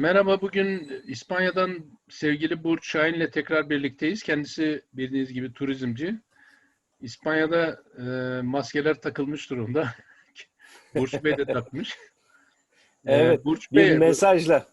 Merhaba, bugün İspanya'dan sevgili Burç Şahin'le tekrar birlikteyiz. Kendisi bildiğiniz gibi turizmci. İspanya'da e, maskeler takılmış durumda. Burç Bey de takmış. E, Evet, Burç bir Bey, mesajla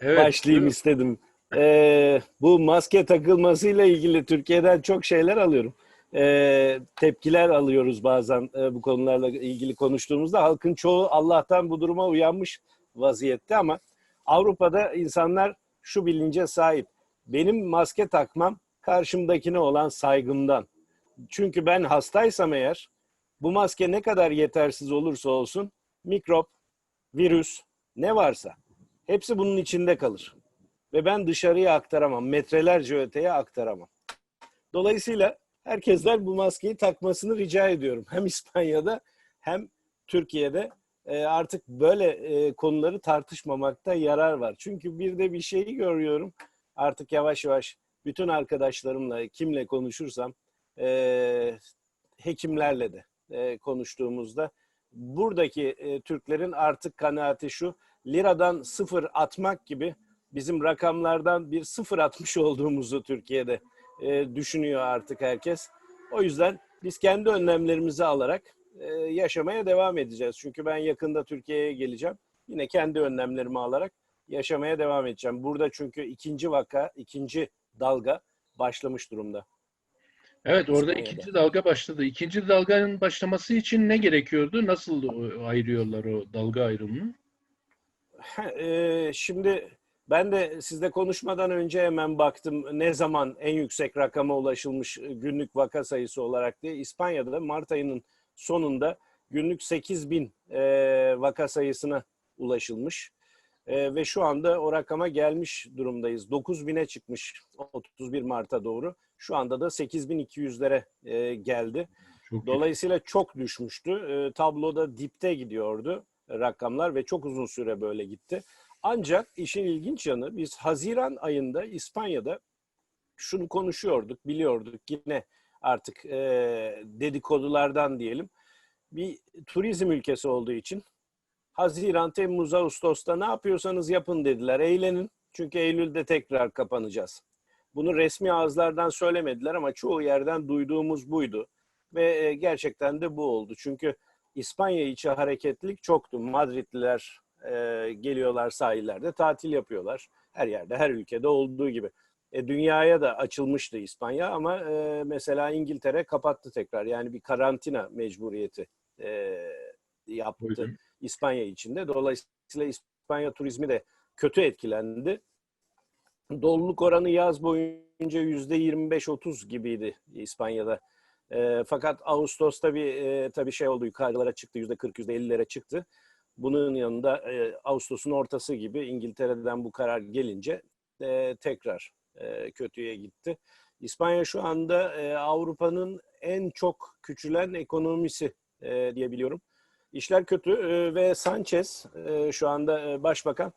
evet, başlayayım buyurun. istedim. Ee, bu maske takılmasıyla ilgili Türkiye'den çok şeyler alıyorum. Ee, tepkiler alıyoruz bazen e, bu konularla ilgili konuştuğumuzda. Halkın çoğu Allah'tan bu duruma uyanmış vaziyette ama Avrupa'da insanlar şu bilince sahip. Benim maske takmam karşımdakine olan saygımdan. Çünkü ben hastaysam eğer bu maske ne kadar yetersiz olursa olsun mikrop, virüs ne varsa hepsi bunun içinde kalır. Ve ben dışarıya aktaramam, metrelerce öteye aktaramam. Dolayısıyla herkesten bu maskeyi takmasını rica ediyorum. Hem İspanya'da hem Türkiye'de e, artık böyle e, konuları tartışmamakta yarar var. Çünkü bir de bir şeyi görüyorum. Artık yavaş yavaş bütün arkadaşlarımla kimle konuşursam e, hekimlerle de konuştuğumuzda buradaki Türklerin artık kanaati şu liradan sıfır atmak gibi bizim rakamlardan bir sıfır atmış olduğumuzu Türkiye'de düşünüyor artık herkes. O yüzden biz kendi önlemlerimizi alarak e, yaşamaya devam edeceğiz. Çünkü ben yakında Türkiye'ye geleceğim. Yine kendi önlemlerimi alarak yaşamaya devam edeceğim. Burada çünkü ikinci vaka, ikinci dalga başlamış durumda. Evet, orada İspanya'da. ikinci dalga başladı. İkinci dalganın başlaması için ne gerekiyordu? Nasıl ayırıyorlar o dalga ayrımını? Eee, şimdi ben de sizle konuşmadan önce hemen baktım ne zaman en yüksek rakama ulaşılmış e, günlük vaka sayısı olarak diye. İspanya'da Mart ayının sonunda günlük 8 bin eee, vaka sayısına ulaşılmış. Eee, ve şu anda o rakama gelmiş durumdayız. 9 bine çıkmış 31 Mart'a doğru. Şu anda da 8200'lere eee, geldi. Çok iyi. Dolayısıyla çok düşmüştü. E, tabloda dipte gidiyordu rakamlar ve çok uzun süre böyle gitti. Ancak işin ilginç yanı biz Haziran ayında İspanya'da şunu konuşuyorduk, biliyorduk yine artık e, dedikodulardan diyelim. Bir turizm ülkesi olduğu için Haziran, Temmuz, Ağustos'ta ne yapıyorsanız yapın dediler. Eğlenin çünkü Eylül'de tekrar kapanacağız. Bunu resmi ağızlardan söylemediler ama çoğu yerden duyduğumuz buydu. Ve e, gerçekten de bu oldu. Çünkü İspanya içi hareketlilik çoktu. Madridliler e, geliyorlar sahillerde tatil yapıyorlar. Her yerde, her ülkede olduğu gibi. E, dünyaya da açılmıştı İspanya ama e, mesela İngiltere kapattı tekrar. Yani bir karantina mecburiyeti e, yaptı. İspanya içinde. Dolayısıyla İspanya turizmi de kötü etkilendi. Doluluk oranı yaz boyunca yüzde 25-30 gibiydi İspanya'da. E, fakat Ağustos'ta bir e, tabii şey oldu yukarılara çıktı yüzde 40 yüzde 50'lere çıktı. Bunun yanında e, Ağustos'un ortası gibi İngiltere'den bu karar gelince e, tekrar e, kötüye gitti. İspanya şu anda e, Avrupa'nın en çok küçülen ekonomisi e, diyebiliyorum. İşler kötü e, ve Sanchez e, şu anda e, başbakan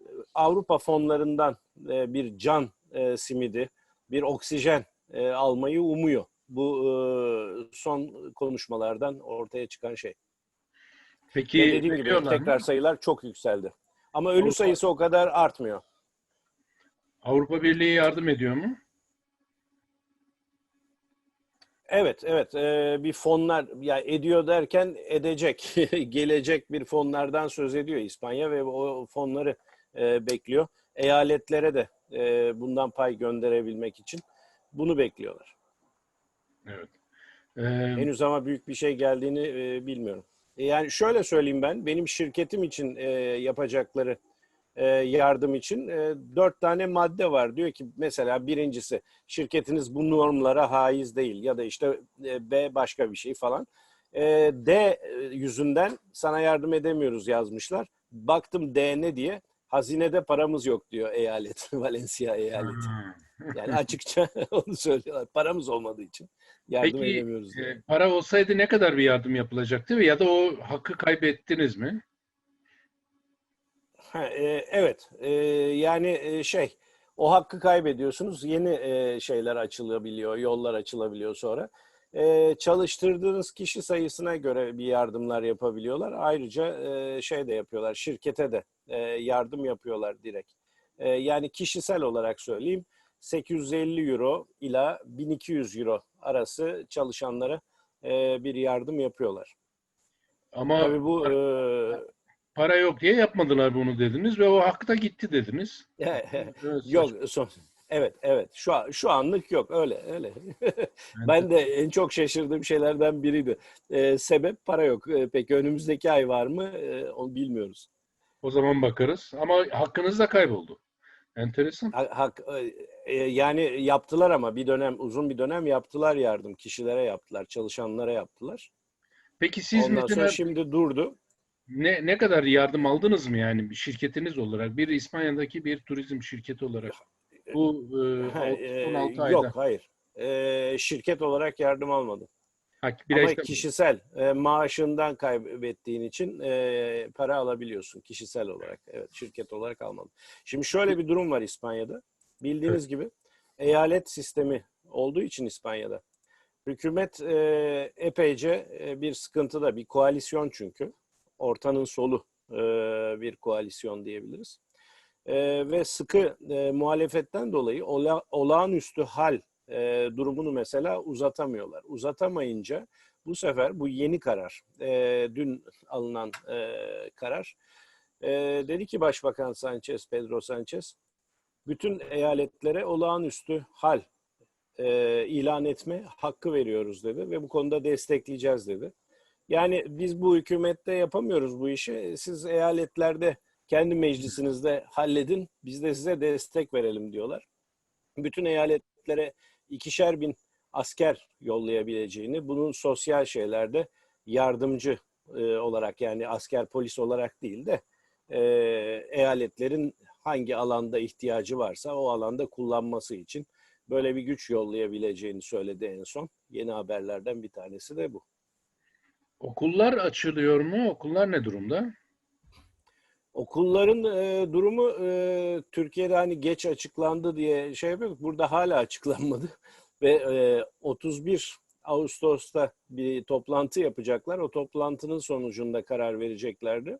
e, Avrupa fonlarından e, bir can e, simidi, bir oksijen e, almayı umuyor. Bu e, son konuşmalardan ortaya çıkan şey. Peki Ve dediğim gibi tekrar sayılar çok yükseldi. Ama ölü sayısı o kadar artmıyor. Avrupa Birliği yardım ediyor mu? Evet, evet. e, bir fonlar ya ediyor derken edecek, gelecek bir fonlardan söz ediyor İspanya ve o fonları e, bekliyor. Eyaletlere de e, bundan pay gönderebilmek için bunu bekliyorlar. Evet. Ee, Henüz ama büyük bir şey geldiğini e, bilmiyorum. E, Yani şöyle söyleyeyim ben, benim şirketim için e, yapacakları yardım için e, dört tane madde var. Diyor ki mesela birincisi şirketiniz bu normlara haiz değil ya da işte e, B başka bir şey falan. E, D e, yüzünden sana yardım edemiyoruz yazmışlar. Baktım D ne diye hazinede paramız yok diyor eyalet, Valencia eyaleti. ha. Yani açıkça onu söylüyorlar. Paramız olmadığı için yardım Peki edemiyoruz diyor. e, para olsaydı ne kadar bir yardım yapılacaktı ya da o hakkı kaybettiniz mi? Ha, e, evet, E, yani e, şey, o hakkı kaybediyorsunuz. Yeni e, şeyler açılabiliyor, yollar açılabiliyor sonra. e, çalıştırdığınız kişi sayısına göre bir yardımlar yapabiliyorlar. Ayrıca e, şey de yapıyorlar, şirkete de e, yardım yapıyorlar direkt. E, yani kişisel olarak söyleyeyim, 850 euro ila 1200 euro arası çalışanlara e, bir yardım yapıyorlar. Ama Tabii bu e, para yok diye yapmadılar bunu dediniz ve o hak da gitti dediniz. e, Evet, Yok son evet evet şu an, şu anlık yok öyle öyle. ben de en çok şaşırdığım şeylerden biriydi. Ee, sebep para yok. Ee, peki önümüzdeki ay var mı? Ee, onu bilmiyoruz. O zaman bakarız. Ama hakkınız da kayboldu. Enteresan. Ha- Hak e, yani yaptılar ama bir dönem uzun bir dönem yaptılar yardım. Kişilere yaptılar, çalışanlara yaptılar. Peki siz Ondan mesela sonra şimdi durdu. Ne ne kadar yardım aldınız mı yani bir şirketiniz olarak? Bir İspanya'daki bir turizm şirketi olarak. Bu e, Ha, e, 16 ayda. yok hayır. Ee, şirket olarak yardım almadı. Ha, Ama kişisel e, maaşından kaybettiğin için e, para alabiliyorsun kişisel olarak. Evet, şirket olarak almadın. Şimdi şöyle bir durum var İspanya'da. Bildiğiniz gibi eyalet sistemi olduğu için İspanya'da hükümet e, epeyce e, bir sıkıntıda, bir koalisyon çünkü. Ortanın solu e, bir koalisyon diyebiliriz. E, ve sıkı e, muhalefetten dolayı ola, olağanüstü hal e, durumunu mesela uzatamıyorlar. Uzatamayınca bu sefer bu yeni karar, e, dün alınan e, karar, e, dedi ki Başbakan Sanchez, Pedro Sanchez, bütün eyaletlere olağanüstü hal e, ilan etme hakkı veriyoruz dedi ve bu konuda destekleyeceğiz dedi. Yani biz bu hükümette yapamıyoruz bu işi. Siz eyaletlerde kendi meclisinizde halledin, biz de size destek verelim diyorlar. Bütün eyaletlere ikişer bin asker yollayabileceğini, bunun sosyal şeylerde yardımcı e, olarak yani asker polis olarak değil de e, eyaletlerin hangi alanda ihtiyacı varsa o alanda kullanması için böyle bir güç yollayabileceğini söyledi en son. Yeni haberlerden bir tanesi de bu. Okullar açılıyor mu? Okullar ne durumda? Okulların e, durumu e, Türkiye'de hani geç açıklandı diye şey yapıyorduk. Burada hala açıklanmadı. Ve e, 31 Ağustos'ta bir toplantı yapacaklar. O toplantının sonucunda karar vereceklerdi.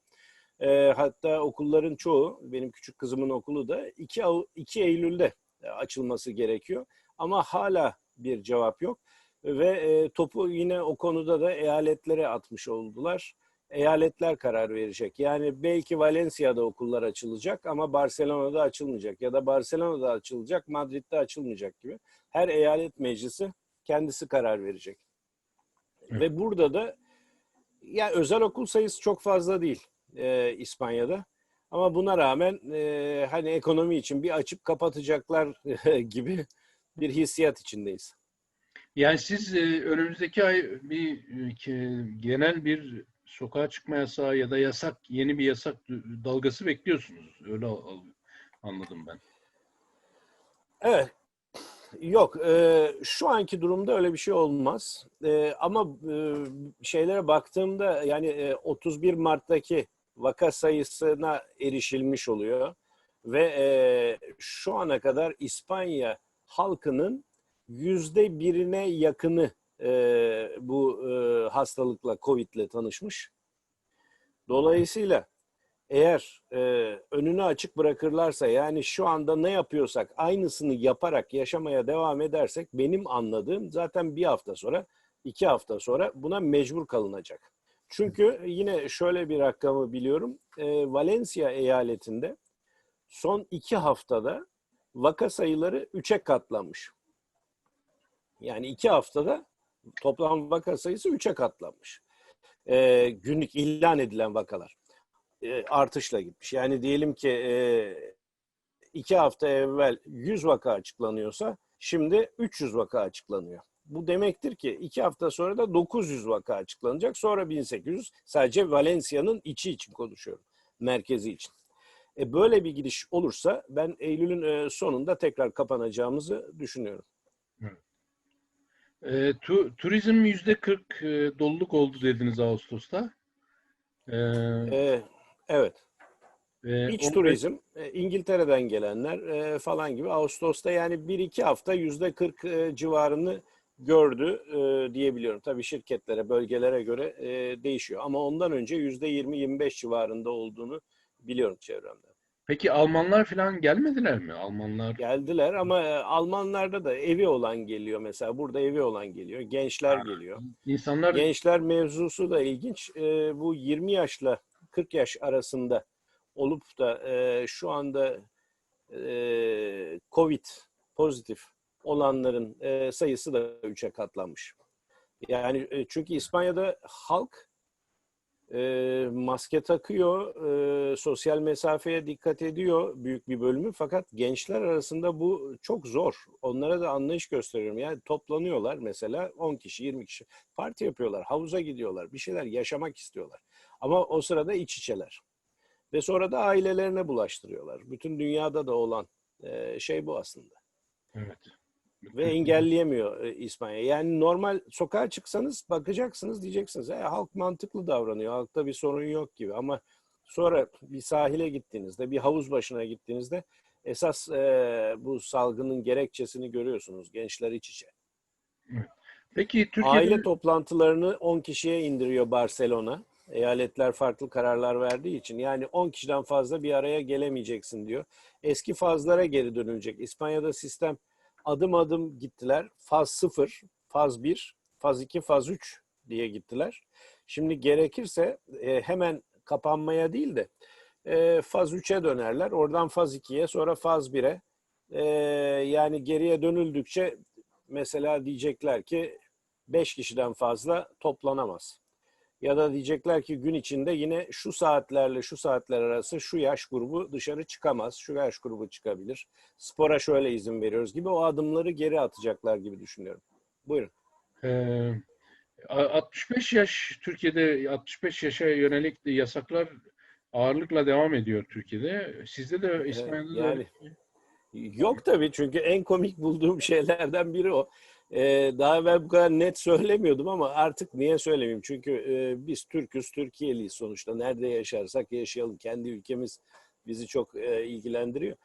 E, hatta okulların çoğu, benim küçük kızımın okulu da 2, Av- 2 Eylül'de açılması gerekiyor. Ama hala bir cevap yok. Ve e, topu yine o konuda da eyaletlere atmış oldular eyaletler karar verecek. Yani belki Valencia'da okullar açılacak ama Barcelona'da açılmayacak ya da Barcelona'da açılacak, Madrid'de açılmayacak gibi. Her eyalet meclisi kendisi karar verecek. Evet. Ve burada da ya özel okul sayısı çok fazla değil e, İspanya'da. Ama buna rağmen e, hani ekonomi için bir açıp kapatacaklar gibi bir hissiyat içindeyiz. Yani siz e, önümüzdeki ay bir e, genel bir sokağa çıkma yasağı ya da yasak yeni bir yasak dalgası bekliyorsunuz. Öyle anladım ben. Evet. Yok. e, şu anki durumda öyle bir şey olmaz. E, ama e, şeylere baktığımda yani e, 31 Mart'taki vaka sayısına erişilmiş oluyor. Ve e, şu ana kadar İspanya halkının yüzde birine yakını e, bu e, hastalıkla, Covid'le tanışmış. Dolayısıyla eğer e, önünü açık bırakırlarsa yani şu anda ne yapıyorsak aynısını yaparak yaşamaya devam edersek benim anladığım zaten bir hafta sonra iki hafta sonra buna mecbur kalınacak. Çünkü yine şöyle bir rakamı biliyorum. E, Valencia eyaletinde son iki haftada vaka sayıları üçe katlanmış. Yani iki haftada toplam vaka sayısı üçe katlanmış. E, günlük ilan edilen vakalar e, artışla gitmiş. Yani diyelim ki e, iki hafta evvel 100 vaka açıklanıyorsa şimdi 300 vaka açıklanıyor. Bu demektir ki iki hafta sonra da 900 vaka açıklanacak. Sonra 1800 sadece Valencia'nın içi için konuşuyorum. Merkezi için. E böyle bir gidiş olursa ben Eylül'ün e, sonunda tekrar kapanacağımızı düşünüyorum. E, tu- turizm yüzde 40 e, doluluk oldu dediniz Ağustos'ta. E, E, evet. ve İç onu- turizm, e, İngiltere'den gelenler e, falan gibi Ağustos'ta yani 1-2 hafta yüzde 40 e, civarını gördü e, diyebiliyorum. Tabii şirketlere, bölgelere göre e, değişiyor. Ama ondan önce %20-25 civarında olduğunu biliyorum çevremde. Peki Almanlar falan gelmediler mi? Almanlar Geldiler ama e, Almanlarda da evi olan geliyor mesela. Burada evi olan geliyor. Gençler geliyor. insanlar Gençler mevzusu da ilginç. E, bu 20 yaşla 40 yaş arasında olup da e, şu anda e, Covid pozitif olanların e, sayısı da 3'e katlanmış. Yani e, çünkü İspanya'da halk e, maske takıyor, e, sosyal mesafeye dikkat ediyor büyük bir bölümü. Fakat gençler arasında bu çok zor. Onlara da anlayış gösteriyorum. Yani toplanıyorlar mesela 10 kişi, 20 kişi. Parti yapıyorlar, havuza gidiyorlar, bir şeyler yaşamak istiyorlar. Ama o sırada iç içeler. Ve sonra da ailelerine bulaştırıyorlar. Bütün dünyada da olan e, şey bu aslında. evet. Ve engelleyemiyor e, İspanya. Yani normal sokağa çıksanız bakacaksınız diyeceksiniz. E, halk mantıklı davranıyor. Halkta bir sorun yok gibi. Ama sonra bir sahile gittiğinizde, bir havuz başına gittiğinizde esas e, bu salgının gerekçesini görüyorsunuz. Gençler iç içe. Peki Türkiye'de Aile toplantılarını 10 kişiye indiriyor Barcelona. Eyaletler farklı kararlar verdiği için. Yani 10 kişiden fazla bir araya gelemeyeceksin diyor. Eski fazlara geri dönülecek. İspanya'da sistem adım adım gittiler. Faz 0, faz 1, faz 2, faz 3 diye gittiler. Şimdi gerekirse e, hemen kapanmaya değil de e, faz 3'e dönerler. Oradan faz 2'ye sonra faz 1'e. E, yani geriye dönüldükçe mesela diyecekler ki 5 kişiden fazla toplanamaz. Ya da diyecekler ki gün içinde yine şu saatlerle şu saatler arası şu yaş grubu dışarı çıkamaz. Şu yaş grubu çıkabilir. Spora şöyle izin veriyoruz gibi o adımları geri atacaklar gibi düşünüyorum. Buyurun. Ee, 65 yaş Türkiye'de 65 yaşa yönelik yasaklar ağırlıkla devam ediyor Türkiye'de. Sizde de İspanya'da da yani- Yok tabii çünkü en komik bulduğum şeylerden biri o. Ee, daha evvel bu kadar net söylemiyordum ama artık niye söylemeyeyim? Çünkü e, biz Türk'üz, Türkiye'liyiz sonuçta. Nerede yaşarsak yaşayalım. Kendi ülkemiz bizi çok e, ilgilendiriyor.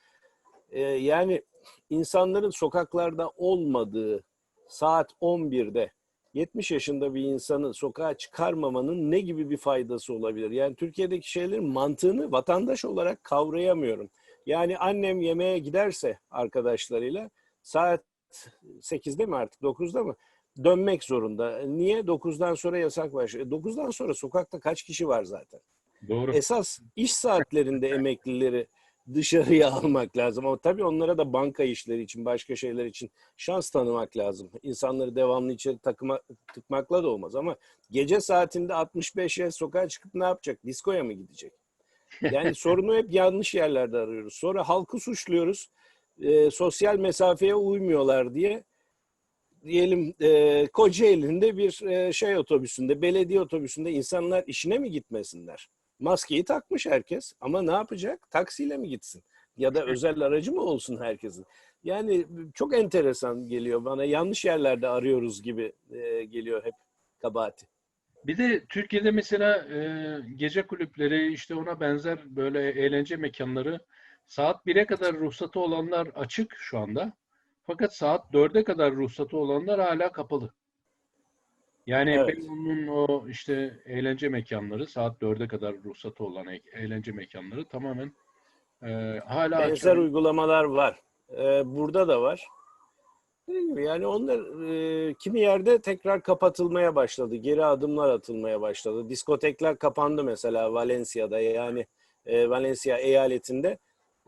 E, yani insanların sokaklarda olmadığı saat 11'de 70 yaşında bir insanı sokağa çıkarmamanın ne gibi bir faydası olabilir? Yani Türkiye'deki şeylerin mantığını vatandaş olarak kavrayamıyorum. Yani annem yemeğe giderse arkadaşlarıyla saat 8'de mi artık 9'da mı dönmek zorunda. Niye? 9'dan sonra yasak başlıyor. 9'dan sonra sokakta kaç kişi var zaten? doğru. Esas iş saatlerinde emeklileri dışarıya almak lazım. Ama tabii onlara da banka işleri için, başka şeyler için şans tanımak lazım. İnsanları devamlı içeri takıma, tıkmakla da olmaz. Ama gece saatinde 65 yaş sokağa çıkıp ne yapacak? Diskoya mı gidecek? Yani sorunu hep yanlış yerlerde arıyoruz. Sonra halkı suçluyoruz. E, sosyal mesafeye uymuyorlar diye diyelim e, Kocaeli'nde bir e, şey otobüsünde, belediye otobüsünde insanlar işine mi gitmesinler? Maskeyi takmış herkes ama ne yapacak? Taksiyle mi gitsin? Ya da özel aracı mı olsun herkesin? Yani çok enteresan geliyor bana. Yanlış yerlerde arıyoruz gibi e, geliyor hep kabahati. Bir de Türkiye'de mesela e, gece kulüpleri işte ona benzer böyle eğlence mekanları saat 1'e kadar ruhsatı olanlar açık şu anda. Fakat saat 4'e kadar ruhsatı olanlar hala kapalı. Yani Evet. Beyoğlu'nun o işte eğlence mekanları saat 4'e kadar ruhsatı olan e- eğlence mekanları tamamen e, hala açık. Benzer uygulamalar var. Ee, burada da var. Yani onlar e, kimi yerde tekrar kapatılmaya başladı. Geri adımlar atılmaya başladı. Diskotekler kapandı mesela Valencia'da yani e, Valencia eyaletinde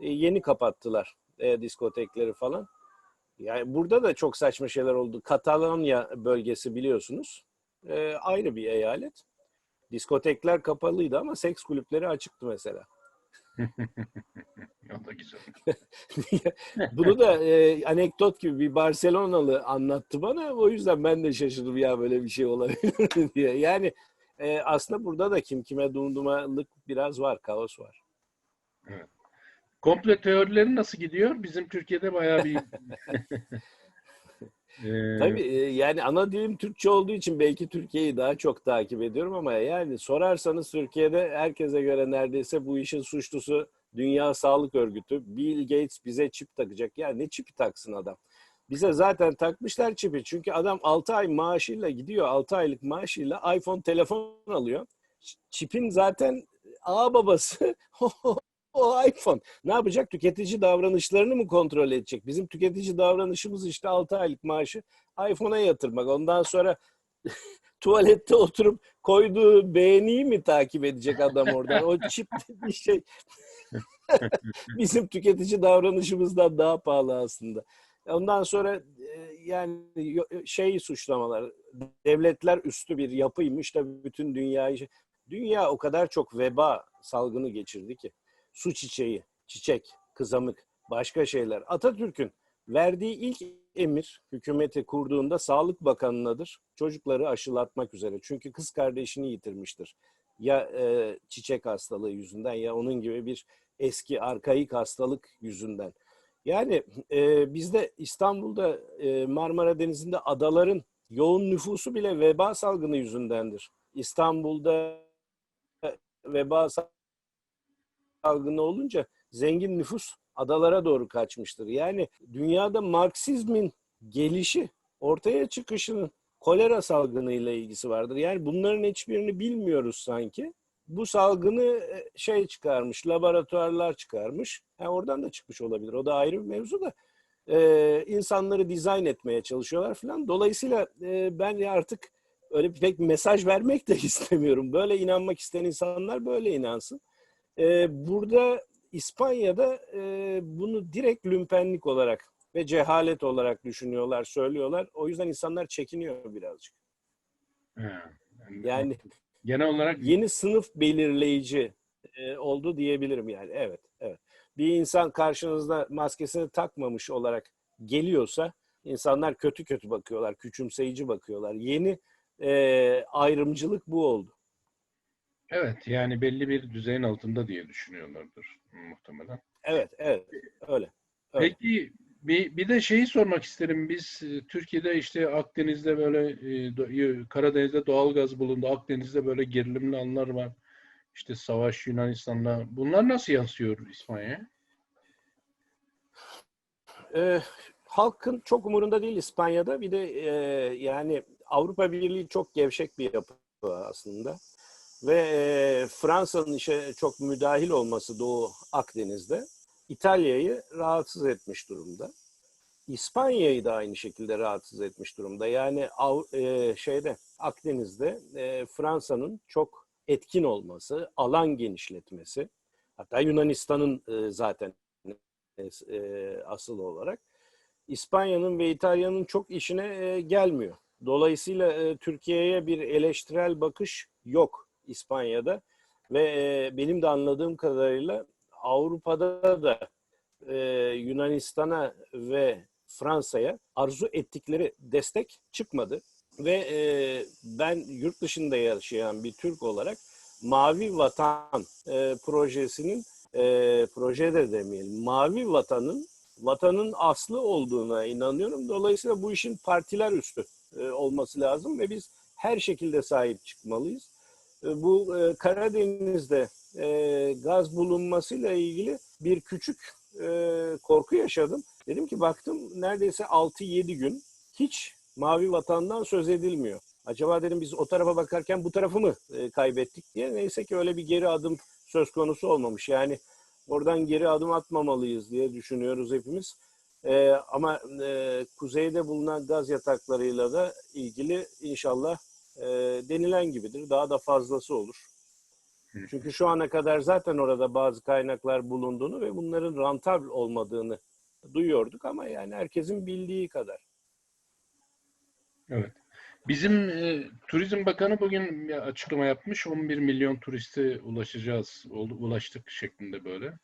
e, yeni kapattılar e, diskotekleri falan. Yani burada da çok saçma şeyler oldu. Katalanya bölgesi biliyorsunuz. E, ayrı bir eyalet. Diskotekler kapalıydı ama seks kulüpleri açıktı mesela. O da güzel. Bunu da e, anekdot gibi bir Barcelonalı anlattı bana. O yüzden ben de şaşırdım ya böyle bir şey olabilir diye. Yani e, aslında burada da kim kime dumdumalık biraz var, kaos var. Komplo teorileri nasıl gidiyor? Bizim Türkiye'de bayağı bir e, Tabii e, yani ana dilim Türkçe olduğu için belki Türkiye'yi daha çok takip ediyorum ama yani sorarsanız Türkiye'de herkese göre neredeyse bu işin suçlusu Dünya Sağlık Örgütü. Bill Gates bize çip takacak. Ya ne çipi taksın adam? Bize zaten takmışlar çipi. Çünkü adam 6 ay maaşıyla gidiyor. 6 aylık maaşıyla iPhone telefon alıyor. Çipin zaten ağ babası o iPhone. Ne yapacak? Tüketici davranışlarını mı kontrol edecek? Bizim tüketici davranışımız işte 6 aylık maaşı iPhone'a yatırmak. Ondan sonra tuvalette oturup koyduğu beğeniyi mi takip edecek adam oradan? O çip bir şey bizim tüketici davranışımızdan daha pahalı aslında. Ondan sonra e, yani şey suçlamalar, devletler üstü bir yapıymış da bütün dünyayı... Dünya o kadar çok veba salgını geçirdi ki. Su çiçeği, çiçek, kızamık, başka şeyler. Atatürk'ün verdiği ilk emir hükümeti kurduğunda Sağlık Bakanı'nadır. Çocukları aşılatmak üzere. Çünkü kız kardeşini yitirmiştir. Ya e, çiçek hastalığı yüzünden ya onun gibi bir eski arkaik hastalık yüzünden. Yani e, bizde İstanbul'da e, Marmara Denizi'nde adaların yoğun nüfusu bile veba salgını yüzündendir. İstanbul'da veba salgını olunca zengin nüfus adalara doğru kaçmıştır. Yani dünyada Marksizmin gelişi, ortaya çıkışının kolera salgınıyla ilgisi vardır. Yani bunların hiçbirini bilmiyoruz sanki. Bu salgını e, şey çıkarmış, laboratuvarlar çıkarmış. Ha, oradan da çıkmış olabilir. O da ayrı bir mevzu da. Ee, insanları dizayn etmeye çalışıyorlar falan. Dolayısıyla e, ben artık öyle pek mesaj vermek de istemiyorum. Böyle inanmak isteyen insanlar böyle inansın. Ee, burada İspanya'da e, bunu direkt lümpenlik olarak ve cehalet olarak düşünüyorlar, söylüyorlar. O yüzden insanlar çekiniyor birazcık. He. Yani genel olarak yeni sınıf belirleyici e, oldu diyebilirim yani. Evet, evet. Bir insan karşınızda maskesini takmamış olarak geliyorsa insanlar kötü kötü bakıyorlar, küçümseyici bakıyorlar. Yeni e, ayrımcılık bu oldu. Evet yani belli bir düzeyin altında diye düşünüyorlardır muhtemelen. Evet, evet. Öyle. öyle. Peki bir, bir de şeyi sormak isterim. Biz e, Türkiye'de işte Akdeniz'de böyle e, Karadeniz'de doğalgaz bulundu. Akdeniz'de böyle gerilimli anlar var. İşte savaş Yunanistan'la. Bunlar nasıl yansıyor İspanya'ya? e, halkın çok umurunda değil İspanya'da. Bir de e, yani Avrupa Birliği çok gevşek bir yapı aslında. Ve e, Fransa'nın işe çok müdahil olması Doğu Akdeniz'de İtalya'yı rahatsız etmiş durumda. İspanya'yı da aynı şekilde rahatsız etmiş durumda. Yani Av, e, şeyde Akdeniz'de e, Fransa'nın çok etkin olması, alan genişletmesi, hatta Yunanistan'ın e, zaten e, asıl olarak İspanya'nın ve İtalya'nın çok işine e, gelmiyor. Dolayısıyla e, Türkiye'ye bir eleştirel bakış yok İspanya'da ve e, benim de anladığım kadarıyla Avrupa'da da e, Yunanistan'a ve Fransa'ya arzu ettikleri destek çıkmadı ve e, ben yurt dışında yaşayan bir Türk olarak Mavi Vatan e, projesinin e, proje de demeyelim, Mavi Vatan'ın vatanın aslı olduğuna inanıyorum. Dolayısıyla bu işin partiler üstü e, olması lazım ve biz her şekilde sahip çıkmalıyız. E, bu e, Karadeniz'de e, gaz bulunmasıyla ilgili bir küçük korku yaşadım. Dedim ki baktım neredeyse 6-7 gün hiç Mavi Vatan'dan söz edilmiyor. Acaba dedim biz o tarafa bakarken bu tarafı mı kaybettik diye. Neyse ki öyle bir geri adım söz konusu olmamış. Yani oradan geri adım atmamalıyız diye düşünüyoruz hepimiz. Ama kuzeyde bulunan gaz yataklarıyla da ilgili inşallah e, denilen gibidir. Daha da fazlası olur. Çünkü şu ana kadar zaten orada bazı kaynaklar bulunduğunu ve bunların rantabl olmadığını duyuyorduk ama yani herkesin bildiği kadar. Evet. Bizim e, Turizm Bakanı bugün bir açıklama yapmış. 11 milyon turiste ulaşacağız, ulaştık şeklinde böyle.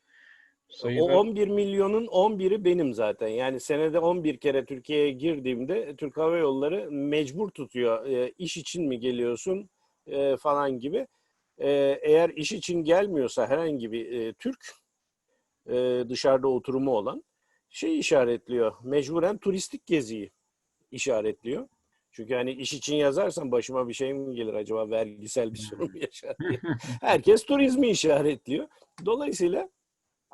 Sayın O 11 milyonun 11'i benim zaten. Yani senede 11 kere Türkiye'ye girdiğimde Türk Hava Yolları mecbur tutuyor. E, iş için mi geliyorsun e, falan gibi. E, eğer iş için gelmiyorsa herhangi bir e, Türk e, dışarıda oturumu olan şey işaretliyor. Mecburen turistik geziyi işaretliyor. Çünkü hani iş için yazarsan başıma bir şey mi gelir acaba vergisel bir sorun mu yaşar diye. Herkes turizmi işaretliyor. Dolayısıyla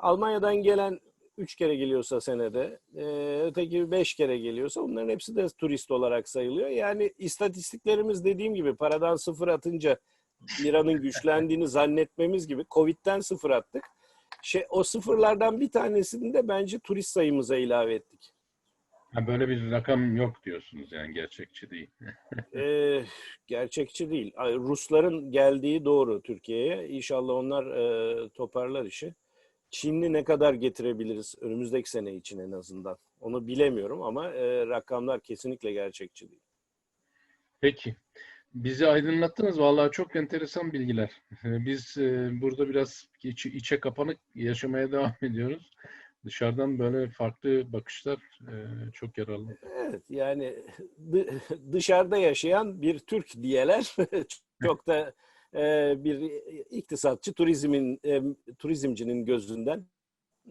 Almanya'dan gelen üç kere geliyorsa senede, e, öteki beş kere geliyorsa bunların hepsi de turist olarak sayılıyor. Yani istatistiklerimiz dediğim gibi paradan sıfır atınca liranın güçlendiğini zannetmemiz gibi Covid'den sıfır attık. Şey, o sıfırlardan bir tanesini de bence turist sayımıza ilave ettik. Ha, böyle bir rakam yok diyorsunuz yani gerçekçi değil. Ee, gerçekçi değil. Rusların geldiği doğru Türkiye'ye. İnşallah onlar e, toparlar işi. Çinli ne kadar getirebiliriz önümüzdeki sene için en azından? Onu bilemiyorum ama e, rakamlar kesinlikle gerçekçi değil. Peki. Bizi aydınlattınız. Vallahi çok enteresan bilgiler. Biz e, burada biraz içi, içe kapanık yaşamaya devam ediyoruz. Dışarıdan böyle farklı bakışlar e, çok yararlı. Evet yani dı- dışarıda yaşayan bir Türk diyeler çok da e, bir iktisatçı turizmin e, turizmcinin gözünden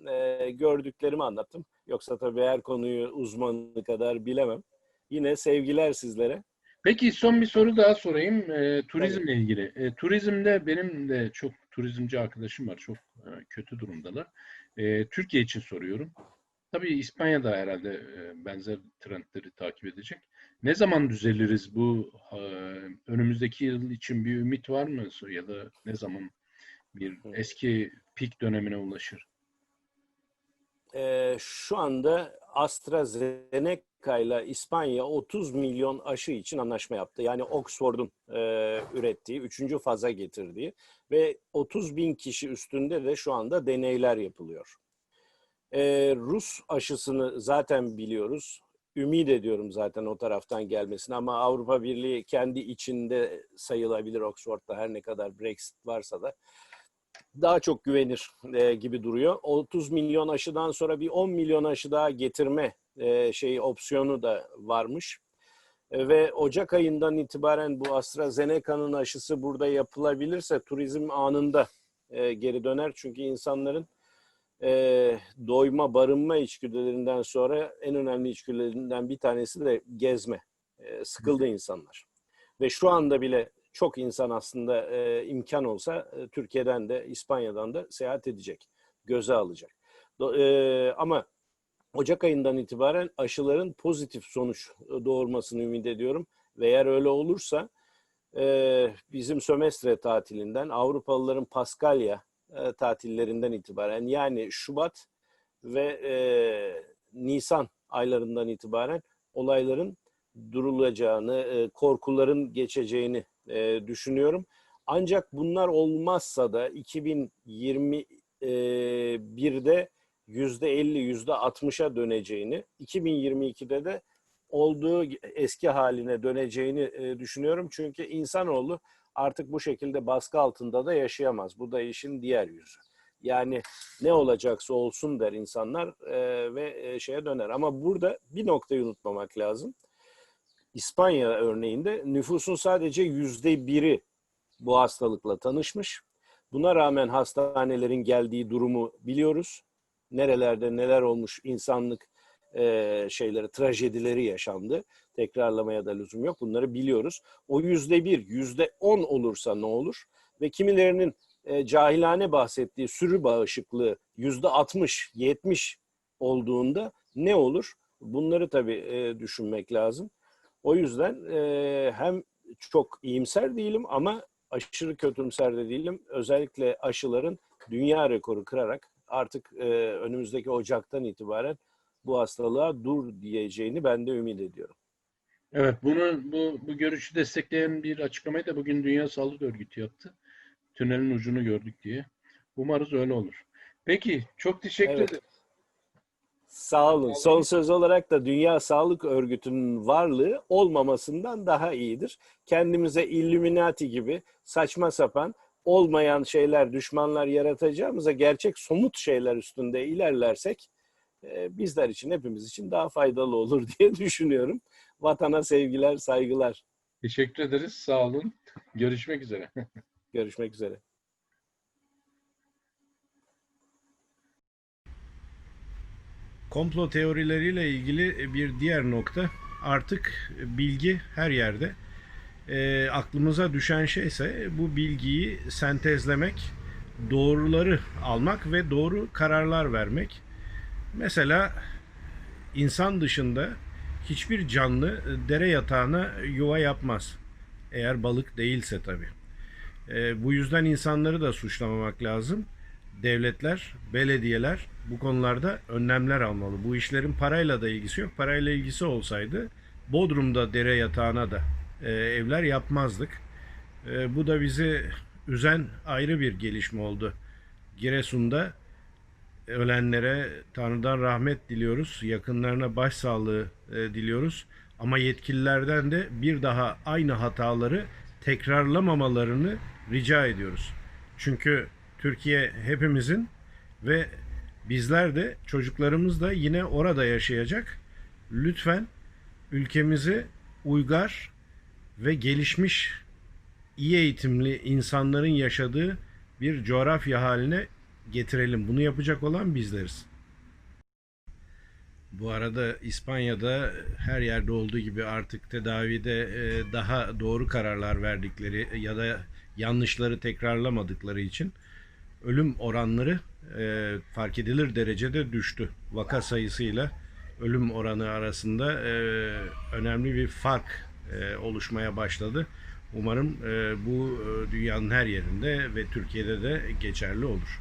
e, gördüklerimi anlattım. Yoksa tabii her konuyu uzmanı kadar bilemem. Yine sevgiler sizlere. Peki son bir soru daha sorayım. E, turizmle ilgili. E, turizmde benim de çok turizmci arkadaşım var. Çok e, kötü durumdalar. E, Türkiye için soruyorum. Tabii İspanya'da herhalde e, benzer trendleri takip edecek. Ne zaman düzeliriz bu e, önümüzdeki yıl için bir ümit var mı ya da ne zaman bir eski pik dönemine ulaşır? E, şu anda AstraZeneca ile İspanya 30 milyon aşı için anlaşma yaptı. Yani Oxford'un e, ürettiği, üçüncü faza getirdiği ve 30 bin kişi üstünde de şu anda deneyler yapılıyor. E, Rus aşısını zaten biliyoruz. Ümit ediyorum zaten o taraftan gelmesini ama Avrupa Birliği kendi içinde sayılabilir Oxford'da her ne kadar Brexit varsa da daha çok güvenir e, gibi duruyor. 30 milyon aşıdan sonra bir 10 milyon aşı daha getirme e, şeyi opsiyonu da varmış. E, ve Ocak ayından itibaren bu AstraZeneca'nın aşısı burada yapılabilirse turizm anında e, geri döner. Çünkü insanların e, doyma, barınma içgüdülerinden sonra en önemli içgüdülerinden bir tanesi de gezme. E, sıkıldı insanlar. Ve şu anda bile çok insan aslında e, imkan olsa e, Türkiye'den de İspanya'dan da seyahat edecek, göze alacak. Do, e, ama Ocak ayından itibaren aşıların pozitif sonuç doğurmasını ümit ediyorum. Ve eğer öyle olursa e, bizim sömestre tatilinden, Avrupalıların Paskalya e, tatillerinden itibaren yani Şubat ve e, Nisan aylarından itibaren olayların durulacağını, e, korkuların geçeceğini e, düşünüyorum. Ancak bunlar olmazsa da 2021'de yüzde 50, yüzde 60'a döneceğini, 2022'de de olduğu eski haline döneceğini e, düşünüyorum. Çünkü insanoğlu artık bu şekilde baskı altında da yaşayamaz. Bu da işin diğer yüzü. Yani ne olacaksa olsun der insanlar e, ve e, şeye döner. Ama burada bir noktayı unutmamak lazım. İspanya örneğinde nüfusun sadece yüzde biri bu hastalıkla tanışmış. Buna rağmen hastanelerin geldiği durumu biliyoruz. Nerelerde neler olmuş insanlık e, şeyleri, trajedileri yaşandı. Tekrarlamaya da lüzum yok. Bunları biliyoruz. O yüzde bir, yüzde on olursa ne olur? Ve kimilerinin e, cahilane bahsettiği sürü bağışıklığı yüzde altmış, yetmiş olduğunda ne olur? Bunları tabii e, düşünmek lazım. O yüzden e, hem çok iyimser değilim ama aşırı kötümser de değilim. Özellikle aşıların dünya rekoru kırarak artık e, önümüzdeki Ocak'tan itibaren bu hastalığa dur diyeceğini ben de ümit ediyorum. Evet, bunu bu, bu görüşü destekleyen bir açıklamayı da bugün Dünya Sağlık Örgütü yaptı. Tünelin ucunu gördük diye. Umarız öyle olur. Peki, çok teşekkür Evet. ederim. Sağ olun. Son söz olarak da Dünya Sağlık Örgütü'nün varlığı olmamasından daha iyidir. Kendimize Illuminati gibi saçma sapan olmayan şeyler, düşmanlar yaratacağımıza gerçek somut şeyler üstünde ilerlersek bizler için, hepimiz için daha faydalı olur diye düşünüyorum. Vatana sevgiler, saygılar. Teşekkür ederiz. Sağ olun. Görüşmek üzere. Görüşmek üzere. Komplo teorileriyle ilgili bir diğer nokta artık bilgi her yerde. E, aklımıza düşen şey ise bu bilgiyi sentezlemek, doğruları almak ve doğru kararlar vermek. Mesela insan dışında hiçbir canlı e, dere yatağına yuva yapmaz. Eğer balık değilse tabii. E, bu yüzden insanları da suçlamamak lazım. Devletler, belediyeler bu konularda önlemler almalı. Bu işlerin parayla da ilgisi yok. Parayla ilgisi olsaydı Bodrum'da dere yatağına da e, evler yapmazdık. E, bu da bizi üzen ayrı bir gelişme oldu. Giresun'da ölenlere Tanrı'dan rahmet diliyoruz. Yakınlarına başsağlığı e, diliyoruz. Ama yetkililerden de bir daha aynı hataları tekrarlamamalarını rica ediyoruz. Çünkü Türkiye hepimizin ve bizler de çocuklarımız da yine orada yaşayacak. Lütfen ülkemizi uygar ve gelişmiş iyi eğitimli insanların yaşadığı bir coğrafya haline getirelim. Bunu yapacak olan bizleriz. Bu arada İspanya'da her yerde olduğu gibi artık tedavide e, daha doğru kararlar verdikleri ya da yanlışları tekrarlamadıkları için ölüm oranları e, fark edilir derecede düştü. Vaka sayısıyla ölüm oranı arasında e, önemli bir fark oluşmaya başladı. Umarım bu dünyanın her yerinde ve Türkiye'de de geçerli olur.